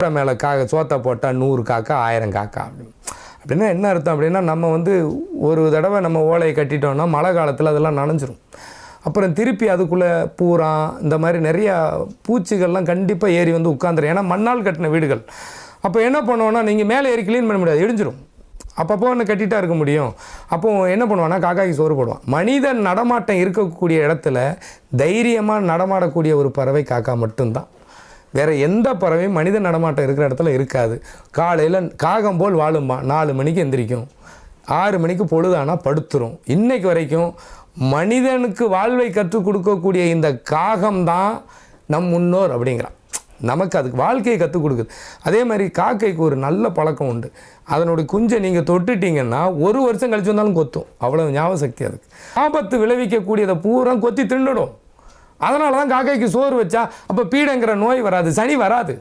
கூரை மேலே காக்க சோத்தை போட்டால் நூறு காக்கா ஆயிரம் காக்கா அப்படின்னு. அப்படின்னா என்ன அர்த்தம் அப்படின்னா நம்ம வந்து ஒரு தடவை நம்ம ஓலையை கட்டிட்டோம்னா மழை காலத்தில் அதெல்லாம் நனைஞ்சிரும். அப்புறம் திருப்பி அதுக்குள்ளே பூரா இந்த மாதிரி நிறையா பூச்சிகள்லாம் கண்டிப்பாக ஏறி வந்து உட்காந்துரும் ஏன்னா மண்ணால் கட்டின வீடுகள். அப்போ என்ன பண்ணுவோன்னா நீங்கள் மேலே ஏறி க்ளீன் பண்ண முடியாது இடிஞ்சிரும். அப்பப்போ ஒன்று கட்டிட்டா இருக்க முடியும். அப்போ என்ன பண்ணுவான்னா காக்காய்க்கு சோறு போடுவான். மனிதன் நடமாட்டம் இருக்கக்கூடிய இடத்துல தைரியமாக நடமாடக்கூடிய ஒரு பறவை காக்கா மட்டும்தான். வேறு எந்த பறவையும் மனித நடமாட்டம் இருக்கிற இடத்துல இருக்காது. காலையில் காகம் போல் வாழுமா நாலு மணிக்கு எந்திரிக்கும். ஆறு மணிக்கு பொழுதானா படுத்துரும். இன்றைக்கு வரைக்கும் மனிதனுக்கு வாழ்வை கற்றுக் கொடுக்கக்கூடிய இந்த காகம் தான் நம் முன்னோர் அப்படிங்கிறான். நமக்கு அதுக்கு வாழ்க்கையை கற்றுக் கொடுக்குது. அதே மாதிரி காக்கைக்கு ஒரு நல்ல பழக்கம் உண்டு. அதனுடைய குஞ்சை நீங்கள் தொட்டுட்டீங்கன்னா ஒரு வருஷம் கழிச்சு வந்தாலும் கொத்தும். அவ்வளோ ஞாபக சக்தி அதுக்கு. ஆபத்து விளைவிக்கக்கூடியதை பூரா கொத்தி தின்னுடும். அதனால தான் காக்கைக்கு சோறு வச்சா அப்போ பீடங்கிற நோய் வராது சனி வராது.